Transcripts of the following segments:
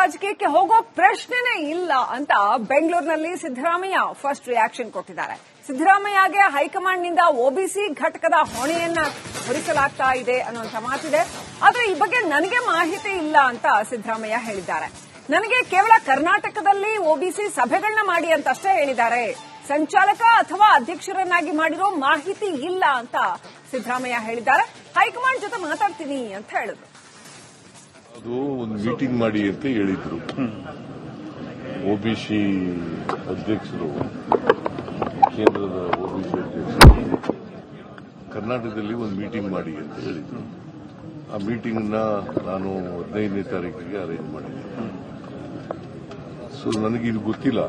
ರಾಜಕೀಯಕ್ಕೆ ಹೋಗೋ ಪ್ರಶ್ನೆನೇ ಇಲ್ಲ ಅಂತ ಬೆಂಗಳೂರಿನಲ್ಲಿ ಸಿದ್ದರಾಮಯ್ಯ ಫಸ್ಟ್ ರಿಯಾಕ್ಷನ್ ಕೊಟ್ಟಿದ್ದಾರೆ. ಸಿದ್ದರಾಮಯ್ಯಗೆ ಹೈಕಮಾಂಡ್ನಿಂದ ಒಬಿಸಿ ಘಟಕದ ಹೊಣೆಯನ್ನ ಹೊರಿಸಲಾಗ್ತಾ ಇದೆ ಅನ್ನುವಂಥ ಮಾತಿದೆ. ಆದ್ರೆ ಈ ಬಗ್ಗೆ ನನಗೆ ಮಾಹಿತಿ ಇಲ್ಲ ಅಂತ ಸಿದ್ದರಾಮಯ್ಯ ಹೇಳಿದ್ದಾರೆ. ನನಗೆ ಕೇವಲ ಕರ್ನಾಟಕದಲ್ಲಿ ಒಬಿಸಿ ಸಭೆಗಳನ್ನ ಮಾಡಿ ಅಂತಷ್ಟೇ ಹೇಳಿದ್ದಾರೆ. ಸಂಚಾಲಕ ಅಥವಾ ಅಧ್ಯಕ್ಷರನ್ನಾಗಿ ಮಾಡಿರೋ ಮಾಹಿತಿ ಇಲ್ಲ ಅಂತ ಸಿದ್ದರಾಮಯ್ಯ ಹೇಳಿದ್ದಾರೆ. ಹೈಕಮಾಂಡ್ ಜೊತೆ ಮಾತಾಡ್ತೀನಿ ಅಂತ ಹೇಳಿದ್ರು. ಅದು ಒಂದು ಮೀಟಿಂಗ್ ಮಾಡಿ ಅಂತ ಹೇಳಿದ್ರು. ಒಬಿಸಿ ಅಧ್ಯಕ್ಷರು, ಕೇಂದ್ರದ ಒಬಿಸಿ ಅಧ್ಯಕ್ಷರು ಕರ್ನಾಟಕದಲ್ಲಿ ಒಂದು ಮೀಟಿಂಗ್ ಮಾಡಿ ಅಂತ ಹೇಳಿದ್ರು. ಆ ಮೀಟಿಂಗ್ನ ನಾನು ಹದಿನೈದನೇ ತಾರೀಕಿಗೆ ಅರೇಂಜ್ ಮಾಡಿದ್ದೆ. ಸೊ ನನಗೆ ಇದು ಗೊತ್ತಿಲ್ಲ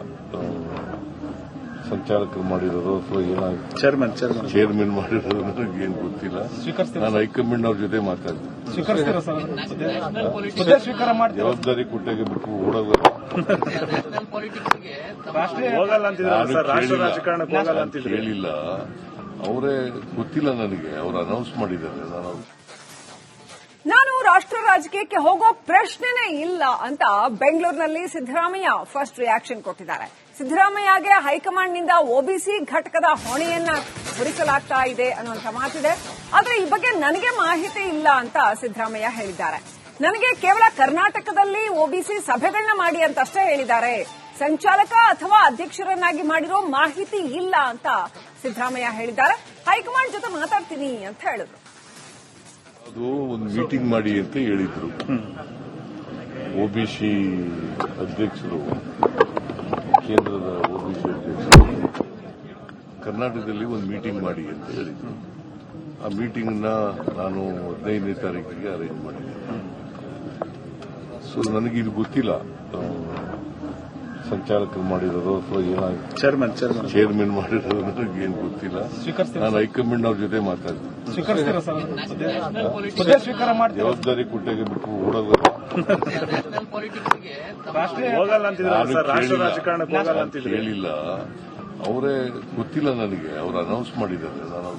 ಸಂಚಾಲಕರು ಮಾಡಿರೋದು ಅಥವಾ ಏನ ಚೇರ್ಮನ್ ಚೇರ್ಮನ್ ಚೇರ್ಮನ್ ಮಾಡಿರೋದು ನನಗೇನು ಗೊತ್ತಿಲ್ಲ. ನಾನು ಹೈಕಮಾಂಡ್ ಅವ್ರ ಜೊತೆ ಮಾತಾಡ್ತೀನಿ. ಜವಾಬ್ದಾರಿ ಕೊಟ್ಟಾಗ ಬಿಟ್ಟು ಓಡೋದು. ಹೇಳಿಲ್ಲ ಅಂತಿದ್ರು ಸರ್ ರಾಷ್ಟ್ರ ಕೇಳಿಲ್ಲ. ರಾಜಕಾರಣಕ್ಕೆ ಹೋಗಲ್ಲ ಅಂತಿದ್ರು. ಕೇಳಿಲ್ಲ. ಅವರೇ ಗೊತ್ತಿಲ್ಲ ನನಗೆ. ಅವ್ರು ಅನೌನ್ಸ್ ಮಾಡಿದ್ದಾರೆ. ನಾನು ನಾನು ರಾಷ್ಟ್ರ ರಾಜಕೀಯಕ್ಕೆ ಹೋಗೋ ಪ್ರಶ್ನೆನೇ ಇಲ್ಲ ಅಂತ ಬೆಂಗಳೂರಿನಲ್ಲಿ ಸಿದ್ದರಾಮಯ್ಯ ಫಸ್ಟ್ ರಿಯಾಕ್ಷನ್ ಕೊಟ್ಟಿದ್ದಾರೆ. ಸಿದ್ದರಾಮಯ್ಯಗೆ ಹೈಕಮಾಂಡ್ನಿಂದ ಒಬಿಸಿ ಘಟಕದ ಹೊಣೆಯನ್ನ ಹೊರಿಸಲಾಗ್ತಾ ಇದೆ ಅನ್ನುವಂಥ ಮಾತಿದೆ. ಆದ್ರೆ ಈ ಬಗ್ಗೆ ನನಗೆ ಮಾಹಿತಿ ಇಲ್ಲ ಅಂತ ಸಿದ್ದರಾಮಯ್ಯ ಹೇಳಿದ್ದಾರೆ. ನನಗೆ ಕೇವಲ ಕರ್ನಾಟಕದಲ್ಲಿ ಒಬಿಸಿ ಸಭೆಗಳನ್ನ ಮಾಡಿ ಅಂತಷ್ಟೇ ಹೇಳಿದ್ದಾರೆ. ಸಂಚಾಲಕ ಅಥವಾ ಅಧ್ಯಕ್ಷರನ್ನಾಗಿ ಮಾಡಿರೋ ಮಾಹಿತಿ ಇಲ್ಲ ಅಂತ ಸಿದ್ದರಾಮಯ್ಯ ಹೇಳಿದ್ದಾರೆ. ಹೈಕಮಾಂಡ್ ಜೊತೆ ಮಾತಾಡ್ತೀನಿ ಅಂತ ಹೇಳಿದ್ರು. ಅದು ಒಂದು ಮೀಟಿಂಗ್ ಮಾಡಿ ಅಂತ ಹೇಳಿದ್ರು. ಒಬಿಸಿ ಅಧ್ಯಕ್ಷರು, ಕೇಂದ್ರದ ಒಬಿಸಿ ಅಧ್ಯಕ್ಷರು, ಕರ್ನಾಟಕದಲ್ಲಿ ಒಂದು ಮೀಟಿಂಗ್ ಮಾಡಿ ಅಂತ ಹೇಳಿದ್ರು. ಆ ಮೀಟಿಂಗ್ನ ನಾನು ಹದಿನೈದನೇ ತಾರೀಕಿಗೆ ಅರೇಂಜ್ ಮಾಡಿದ್ದೆ. ಸೊ ನನಗೆ ಇದು ಗೊತ್ತಿಲ್ಲ. ಸಂಚಾಲಕರು ಮಾಡಿರೋದು ಅಥವಾ ಏನಾಗುತ್ತೆ ಚೇರ್ಮನ್ ಚೇರ್ಮನ್ ಚೇರ್ಮನ್ ಮಾಡಿರೋದು ಏನು ಗೊತ್ತಿಲ್ಲ. ನಾನು ಹೈಕಮಾಂಡ್ ಅವ್ರ ಜೊತೆ ಮಾತಾಡ್ತೀನಿ. ಜವಾಬ್ದಾರಿ ಕೊಟ್ಟಾಗ ಬಿಟ್ಟು ಓಡೋದು. ಹೇಳಿಲ್ಲ ಅಂತಿದ್ರು ಸರ್ ರಾಷ್ಟ್ರ ಕೇಳಿಲ್ಲ. ಹೋಗಲ್ಲ ಅಂತಿದ್ರು. ಕೇಳಿಲ್ಲ. ಅವರೇ ಗೊತ್ತಿಲ್ಲ ನನಗೆ. ಅವರು ಅನೌನ್ಸ್ ಮಾಡಿದ್ದಾರೆ. ನಾನು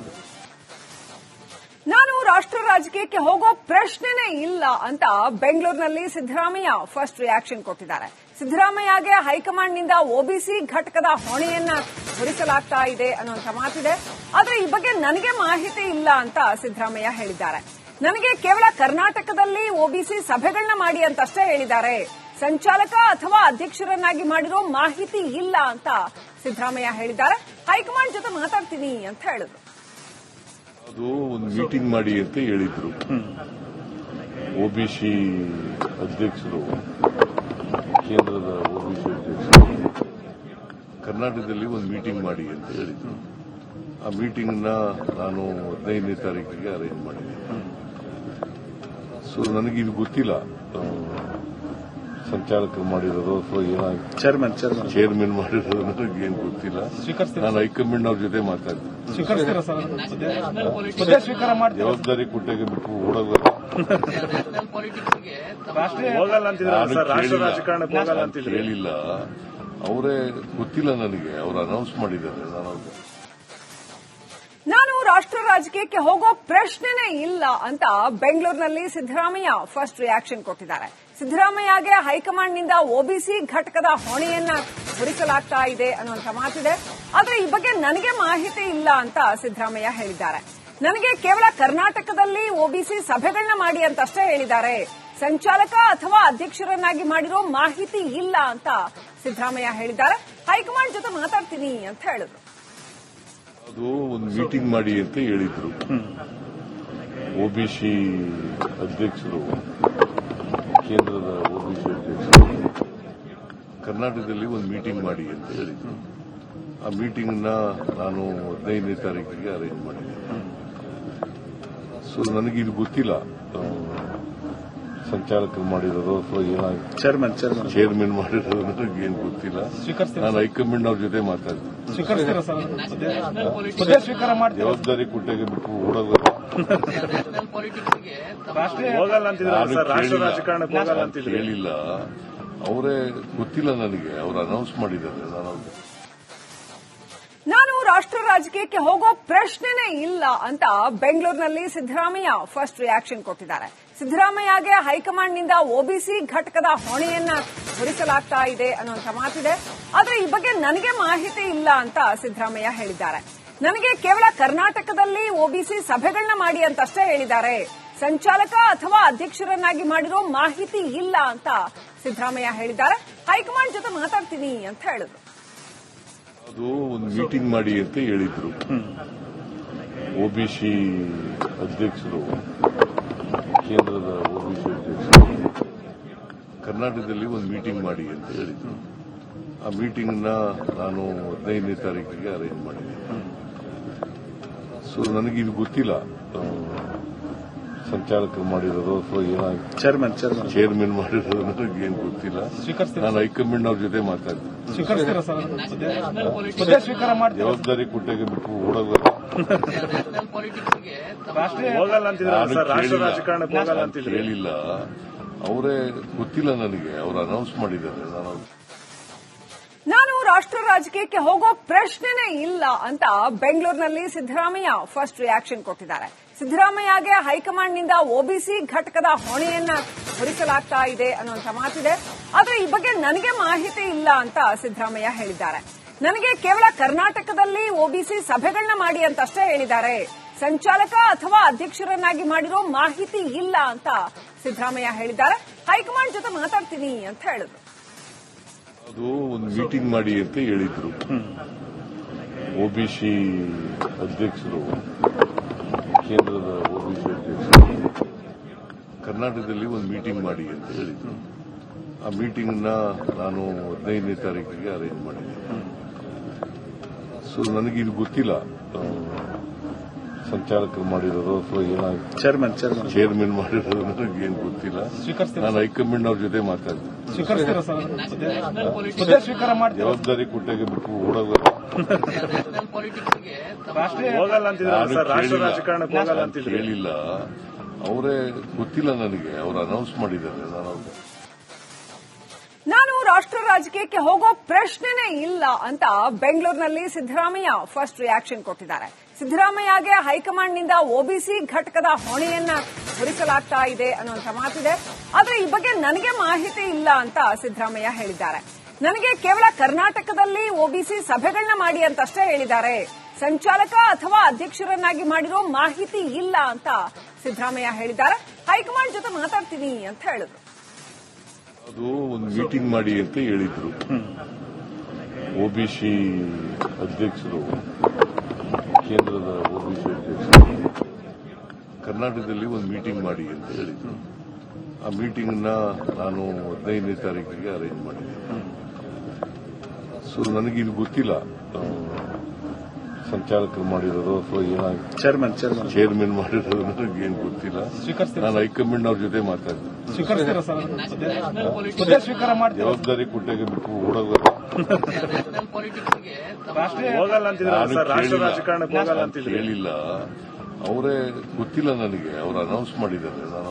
ನಾನು ರಾಷ್ಟ್ರ ರಾಜಕೀಯಕ್ಕೆ ಹೋಗೋ ಪ್ರಶ್ನೆನೇ ಇಲ್ಲ ಅಂತ ಬೆಂಗಳೂರಿನಲ್ಲಿ ಸಿದ್ದರಾಮಯ್ಯ ಫಸ್ಟ್ ರಿಯಾಕ್ಷನ್ ಕೊಟ್ಟಿದ್ದಾರೆ. ಸಿದ್ದರಾಮಯ್ಯಗೆ ಹೈಕಮಾಂಡ್ನಿಂದ ಒಬಿಸಿ ಘಟಕದ ಹೊಣೆಯನ್ನ ಹೊರಿಸಲಾಗ್ತಾ ಇದೆ ಅನ್ನುವಂಥ ಮಾತಿದೆ. ಆದ್ರೆ ಈ ಬಗ್ಗೆ ನನಗೆ ಮಾಹಿತಿ ಇಲ್ಲ ಅಂತ ಸಿದ್ದರಾಮಯ್ಯ ಹೇಳಿದ್ದಾರೆ. ನನಗೆ ಕೇವಲ ಕರ್ನಾಟಕದಲ್ಲಿ ಒಬಿಸಿ ಸಭೆಗಳನ್ನ ಮಾಡಿ ಅಂತಷ್ಟೇ ಹೇಳಿದ್ದಾರೆ. ಸಂಚಾಲಕ ಅಥವಾ ಅಧ್ಯಕ್ಷರನ್ನಾಗಿ ಮಾಡಿರೋ ಮಾಹಿತಿ ಇಲ್ಲ ಅಂತ ಸಿದ್ದರಾಮಯ್ಯ ಹೇಳಿದ್ದಾರೆ. ಹೈಕಮಾಂಡ್ ಜೊತೆ ಮಾತಾಡ್ತೀನಿ ಅಂತ ಹೇಳಿದ್ರು. ಅದು ಒಂದು ಮೀಟಿಂಗ್ ಮಾಡಿ ಅಂತ ಹೇಳಿದ್ರು. ಒಬಿಸಿ ಅಧ್ಯಕ್ಷರು. ಕೇಂದ್ರದ ಒಬಿಸಿ ಅಧ್ಯಕ್ಷರು ಕರ್ನಾಟಕದಲ್ಲಿ ಒಂದು ಮೀಟಿಂಗ್ ಮಾಡಿ ಅಂತ ಹೇಳಿದ್ರು. ಆ ಮೀಟಿಂಗ್ನ ನಾನು ಹದಿನೈದನೇ ತಾರೀಕಿಗೆ ಅರೇಂಜ್ ಮಾಡಿದ್ದೆ ಸೊ ನನಗೆ ಇದು ಗೊತ್ತಿಲ್ಲ. ಸಂಚಾಲಕರು ಮಾಡಿರೋದು ಅಥವಾ ಏನಾಗುತ್ತೆ ಚೇರ್ಮನ್ ಚೇರ್ಮನ್ ಮಾಡಿರೋದು ನನಗೆ ಏನು ಗೊತ್ತಿಲ್ಲ. ನಾನು ಹೈಕಮಾಂಡ್ ಅವ್ರ ಜೊತೆ ಮಾತಾಡ್ತೀನಿ. ಜವಾಬ್ದಾರಿ ಕೊಟ್ಟಾಗ ಬಿಟ್ಟು ಓಡೋದು ಹೇಳಿಲ್ಲ ಅಂತಿದ್ರು ಸರ್ ರಾಷ್ಟ್ರ ಕೇಳಿಲ್ಲ. ಹೋಗಲ್ಲ ಅಂತಿದ್ರು. ಕೇಳಿಲ್ಲ. ಅವರೇ ಗೊತ್ತಿಲ್ಲ ನನಗೆ. ಅವ್ರು ಅನೌನ್ಸ್ ಮಾಡಿದ್ದಾರೆ. ನಾನು ರಾಷ್ಟ್ರ ರಾಜಕೀಯಕ್ಕೆ ಹೋಗೋ ಪ್ರಶ್ನೆನೇ ಇಲ್ಲ ಅಂತ ಬೆಂಗಳೂರಿನಲ್ಲಿ ಸಿದ್ದರಾಮಯ್ಯ ಫಸ್ಟ್ ರಿಯಾಕ್ಷನ್ ಕೊಟ್ಟಿದ್ದಾರೆ. ಸಿದ್ದರಾಮಯ್ಯಗೆ ಹೈಕಮಾಂಡ್ನಿಂದ ಒಬಿಸಿ ಘಟಕದ ಹೊಣೆಯನ್ನ ಹೊರಿಸಲಾಗ್ತಾ ಇದೆ ಅನ್ನುವಂಥ ಮಾತಿದೆ. ಆದ್ರೆ ಈ ಬಗ್ಗೆ ನನಗೆ ಮಾಹಿತಿ ಇಲ್ಲ ಅಂತ ಸಿದ್ದರಾಮಯ್ಯ ಹೇಳಿದ್ದಾರೆ. ನನಗೆ ಕೇವಲ ಕರ್ನಾಟಕದಲ್ಲಿ ಒಬಿಸಿ ಸಭೆಗಳನ್ನ ಮಾಡಿ ಅಂತಷ್ಟೇ ಹೇಳಿದ್ದಾರೆ. ಸಂಚಾಲಕ ಅಥವಾ ಅಧ್ಯಕ್ಷರನ್ನಾಗಿ ಮಾಡಿರೋ ಮಾಹಿತಿ ಇಲ್ಲ ಅಂತ ಸಿದ್ದರಾಮಯ್ಯ ಹೇಳಿದ್ದಾರೆ. ಹೈಕಮಾಂಡ್ ಜೊತೆ ಮಾತಾಡ್ತೀನಿ ಅಂತ ಹೇಳಿದ್ರು. ಅದು ಒಂದು ಮೀಟಿಂಗ್ ಮಾಡಿ ಅಂತ ಹೇಳಿದ್ರು. ಒಬಿಸಿ ಅಧ್ಯಕ್ಷರು, ಕೇಂದ್ರದ ಒಬಿಸಿ ಅಧ್ಯಕ್ಷರು, ಕರ್ನಾಟಕದಲ್ಲಿ ಒಂದು ಮೀಟಿಂಗ್ ಮಾಡಿ ಅಂತ ಹೇಳಿದ್ರು. ಆ ಮೀಟಿಂಗ್ನ ನಾನು ಹದಿನೈದನೇ ತಾರೀಕಿಗೆ ಅರೇಂಜ್ ಮಾಡಿದ್ದೆ. ಸೊ ನನಗೆ ಇದು ಗೊತ್ತಿಲ್ಲ. ಸಂಚಾಲಕರು ಮಾಡಿರೋದು ಅಥವಾ ಏನಾಗ ಚೇರ್ಮನ್ ಚೇರ್ಮನ್ ಚೇರ್ಮನ್ ಮಾಡಿರೋದು ಏನು ಗೊತ್ತಿಲ್ಲ. ನಾನು ಹೈಕಮಾಂಡ್ ಅವ್ರ ಜೊತೆ ಮಾತಾಡ್ತೀನಿ. ಜವಾಬ್ದಾರಿ ಕುಟ್ಟೆಗೆ ಬಿಟ್ಟು ಓಡೋದು. ಹೇಳಿಲ್ಲ ಅಂತಿದ್ರು ಸರ್ ರಾಷ್ಟ್ರ ಕೇಳಿಲ್ಲ. ಹೋಗಲ್ಲ ಅಂತಿದ್ರು. ಕೇಳಿಲ್ಲ. ಅವರೇ ಗೊತ್ತಿಲ್ಲ ನನಗೆ. ಅವರು ಅನೌನ್ಸ್ ಮಾಡಿದ್ದಾರೆ. ನಾನು ನಾನು ರಾಷ್ಟ್ರ ರಾಜಕೀಯಕ್ಕೆ ಹೋಗೋ ಪ್ರಶ್ನೆನೇ ಇಲ್ಲ ಅಂತ ಬೆಂಗಳೂರಿನಲ್ಲಿ ಸಿದ್ದರಾಮಯ್ಯ ಫಸ್ಟ್ ರಿಯಾಕ್ಷನ್ ಕೊಟ್ಟಿದ್ದಾರೆ. ಸಿದ್ದರಾಮಯ್ಯಗೆ ಹೈಕಮಾಂಡ್ನಿಂದ ಒಬಿಸಿ ಘಟಕದ ಹೊಣೆಯನ್ನ ಹೊರಿಸಲಾಗ್ತಾ ಇದೆ ಅನ್ನುವಂಥ ಮಾತಿದೆ. ಆದ್ರೆ ಈ ಬಗ್ಗೆ ನನಗೆ ಮಾಹಿತಿ ಇಲ್ಲ ಅಂತ ಸಿದ್ದರಾಮಯ್ಯ ಹೇಳಿದ್ದಾರೆ. ನನಗೆ ಕೇವಲ ಕರ್ನಾಟಕದಲ್ಲಿ ಒಬಿಸಿ ಸಭೆಗಳನ್ನ ಮಾಡಿ ಅಂತಷ್ಟೇ ಹೇಳಿದ್ದಾರೆ. ಸಂಚಾಲಕ ಅಥವಾ ಅಧ್ಯಕ್ಷರನ್ನಾಗಿ ಮಾಡಿರೋ ಮಾಹಿತಿ ಇಲ್ಲ ಅಂತ ಸಿದ್ದರಾಮಯ್ಯ ಹೇಳಿದ್ದಾರೆ. ಹೈಕಮಾಂಡ್ ಜೊತೆ ಮಾತಾಡ್ತೀನಿ ಅಂತ ಹೇಳಿದ್ರು. ಅದು ಒಂದು ಮೀಟಿಂಗ್ ಮಾಡಿ ಅಂತ ಹೇಳಿದ್ರು. ಒಬಿಸಿ ಅಧ್ಯಕ್ಷರು. ಕೇಂದ್ರದ ಒಬಿಸಿ ಅಧ್ಯಕ್ಷರು ಕರ್ನಾಟಕದಲ್ಲಿ ಒಂದು ಮೀಟಿಂಗ್ ಮಾಡಿ ಅಂತ ಹೇಳಿದ್ರು. ಆ ಮೀಟಿಂಗ್ನ ನಾನು ಹದಿನೈದನೇ ತಾರೀಕಿಗೆ ಅರೇಂಜ್ ಮಾಡಿದ್ದೆ ಸೊ ನನಗೆ ಇದು ಗೊತ್ತಿಲ್ಲ. ಸಂಚಾಲಕರು ಮಾಡಿರೋದು ಅಥವಾ ಏನ ಚೇರ್ಮನ್ ಚೇರ್ಮನ್ ಚೇರ್ಮನ್ ಏನು ಗೊತ್ತಿಲ್ಲ. ನಾನು ಹೈಕಮಾಂಡ್ ಅವ್ರ ಜೊತೆ ಮಾತಾಡ್ತೀನಿ. ಜವಾಬ್ದಾರಿ ಕೊಟ್ಟಾಗ ಬಿಟ್ಟು ಓಡೋದಲ್ಲ ಹೇಳಿಲ್ಲ ಅವರೇ ಗೊತ್ತಿಲ್ಲ ನನಗೆ. ಅವ್ರು ಅನೌನ್ಸ್ ಮಾಡಿದ್ದಾರೆ. ನಾನು ನಾನು ರಾಷ್ಟ್ರ ರಾಜಕೀಯಕ್ಕೆ ಹೋಗೋ ಪ್ರಶ್ನೆನೇ ಇಲ್ಲ ಅಂತ ಬೆಂಗಳೂರಿನಲ್ಲಿ ಸಿದ್ದರಾಮಯ್ಯ ಫಸ್ಟ್ ರಿಯಾಕ್ಷನ್ ಕೊಟ್ಟಿದ್ದಾರೆ. ಸಿದ್ದರಾಮಯ್ಯಗೆ ಹೈಕಮಾಂಡ್ನಿಂದ ಒಬಿಸಿ ಘಟಕದ ಹೊಣೆಯನ್ನ ಹೊರಿಸಲಾಗ್ತಾ ಇದೆ ಅನ್ನುವಂಥ ಮಾತಿದೆ. ಆದ್ರೆ ಈ ಬಗ್ಗೆ ನನಗೆ ಮಾಹಿತಿ ಇಲ್ಲ ಅಂತ ಸಿದ್ದರಾಮಯ್ಯ ಹೇಳಿದ್ದಾರೆ. ನನಗೆ ಕೇವಲ ಕರ್ನಾಟಕದಲ್ಲಿ ಒಬಿಸಿ ಸಭೆಗಳನ್ನ ಮಾಡಿ ಅಂತಷ್ಟೇ ಹೇಳಿದ್ದಾರೆ. ಸಂಚಾಲಕ ಅಥವಾ ಅಧ್ಯಕ್ಷರನ್ನಾಗಿ ಮಾಡಿರೋ ಮಾಹಿತಿ ಇಲ್ಲ ಅಂತ ಸಿದ್ದರಾಮಯ್ಯ ಹೇಳಿದ್ದಾರೆ. ಹೈಕಮಾಂಡ್ ಜೊತೆ ಮಾತಾಡ್ತೀನಿ ಅಂತ ಹೇಳಿದ್ರು. ಅದು ಒಂದು ಮೀಟಿಂಗ್ ಮಾಡಿ ಅಂತ ಹೇಳಿದ್ರು. ಒಬಿಸಿ ಅಧ್ಯಕ್ಷರು, ಕೇಂದ್ರದ ಒಬಿಸಿ ಅಧ್ಯಕ್ಷರು ಕರ್ನಾಟಕದಲ್ಲಿ ಒಂದು ಮೀಟಿಂಗ್ ಮಾಡಿ ಅಂತ ಹೇಳಿದ್ರು. ಆ ಮೀಟಿಂಗ್ನ ನಾನು ಹದಿನೈದನೇ ತಾರೀಕಿಗೆ ಅರೇಂಜ್ ಮಾಡಿದ್ದೆ. ಸೊ ನನಗೆ ಇದು ಗೊತ್ತಿಲ್ಲ. ಸಂಚಾಲಕರು ಮಾಡಿರೋದು ಅಥವಾ ಏನಾಗಿ ಚೇರ್ಮನ್ ಚೇರ್ಮನ್ ಚೇರ್ಮನ್ ಮಾಡಿರೋದು ನನಗೇನು ಗೊತ್ತಿಲ್ಲ. ನಾನು ಹೈಕಮಾಂಡ್ ಅವ್ರ ಜೊತೆ ಮಾತಾಡ್ತೀನಿ. ಜವಾಬ್ದಾರಿ ಕೊಟ್ಟಾಗ ಬಿಟ್ಟು ಓಡೋದು. ಹೇಳಿಲ್ಲ ಅವರೇ ಗೊತ್ತಿಲ್ಲ ನನಗೆ. ಅವರು ಅನೌನ್ಸ್ ಮಾಡಿದ್ದಾರೆ. ನಾನು ನಾನು ರಾಷ್ಟ್ರ ರಾಜಕೀಯಕ್ಕೆ ಹೋಗೋ ಪ್ರಶ್ನೆನೇ ಇಲ್ಲ ಅಂತ ಬೆಂಗಳೂರಿನಲ್ಲಿ ಸಿದ್ದರಾಮಯ್ಯ ಫಸ್ಟ್ ರಿಯಾಕ್ಷನ್ ಕೊಟ್ಟಿದ್ದಾರೆ. ಸಿದ್ದರಾಮಯ್ಯಗೆ ಹೈಕಮಾಂಡ್ನಿಂದ ಒಬಿಸಿ ಘಟಕದ ಹೊಣೆಯನ್ನ ಹೊರಿಸಲಾಗ್ತಾ ಇದೆ ಅನ್ನುವಂಥ ಮಾತಿದೆ. ಆದ್ರೆ ಈ ಬಗ್ಗೆ ನನಗೆ ಮಾಹಿತಿ ಇಲ್ಲ ಅಂತ ಸಿದ್ದರಾಮಯ್ಯ ಹೇಳಿದ್ದಾರೆ. ನನಗೆ ಕೇವಲ ಕರ್ನಾಟಕದಲ್ಲಿ ಒಬಿಸಿ ಸಭೆಗಳನ್ನ ಮಾಡಿ ಅಂತಷ್ಟೇ ಹೇಳಿದ್ದಾರೆ. ಸಂಚಾಲಕ ಅಥವಾ ಅಧ್ಯಕ್ಷರನ್ನಾಗಿ ಮಾಡಿರೋ ಮಾಹಿತಿ ಇಲ್ಲ ಅಂತ ಸಿದ್ದರಾಮಯ್ಯ ಹೇಳಿದ್ದಾರೆ. ಹೈಕಮಾಂಡ್ ಜೊತೆ ಮಾತಾಡ್ತೀನಿ ಅಂತ ಹೇಳಿದ್ರು. ಅದು ಒಂದು ಮೀಟಿಂಗ್ ಮಾಡಿ ಅಂತ ಹೇಳಿದ್ರು. ಒಬಿಸಿ ಅಧ್ಯಕ್ಷರು ಕೇಂದ್ರದ ಒಬಿಸಿ ಅಧ್ಯಕ್ಷರು ಕರ್ನಾಟಕದಲ್ಲಿ ಒಂದು ಮೀಟಿಂಗ್ ಮಾಡಿ ಅಂತ ಹೇಳಿದ್ರು. ಆ ಮೀಟಿಂಗ್ನ ನ ನಾನು ಹದಿನೈದನೇ ತಾರೀಕಿಗೆ ಅರೇಂಜ್ ಮಾಡಿದ್ದೆ. ಸೊ ನನಗೆ ಇದು ಗೊತ್ತಿಲ್ಲ ಸಂಚಾಲಕರು ಮಾಡಿರೋದು ಅಥವಾ ಏನಾಗಿ ಚೇರ್ಮನ್ ಚೇರ್ಮನ್ ಚೇರ್ಮನ್ ಮಾಡಿರೋದು ನನಗೇನು ಗೊತ್ತಿಲ್ಲ. ನಾನು ಹೈಕಮಾಂಡ್ ಅವ್ರ ಜೊತೆ ಮಾಡ್ತೀರಾ? ಜವಾಬ್ದಾರಿ ಕೊಟ್ಟಾಗ ಬಿಟ್ಟು ರಾಷ್ಟ್ರೀಯ ಹೋಗಲ್ಲ ಅಂತಿದ್ರೆ. ಕೇಳಿಲ್ಲ. ಅವರೇ ಗೊತ್ತಿಲ್ಲ ನನಗೆ. ಅವ್ರು ಅನೌನ್ಸ್ ಮಾಡಿದ್ದಾರೆ. ನಾನು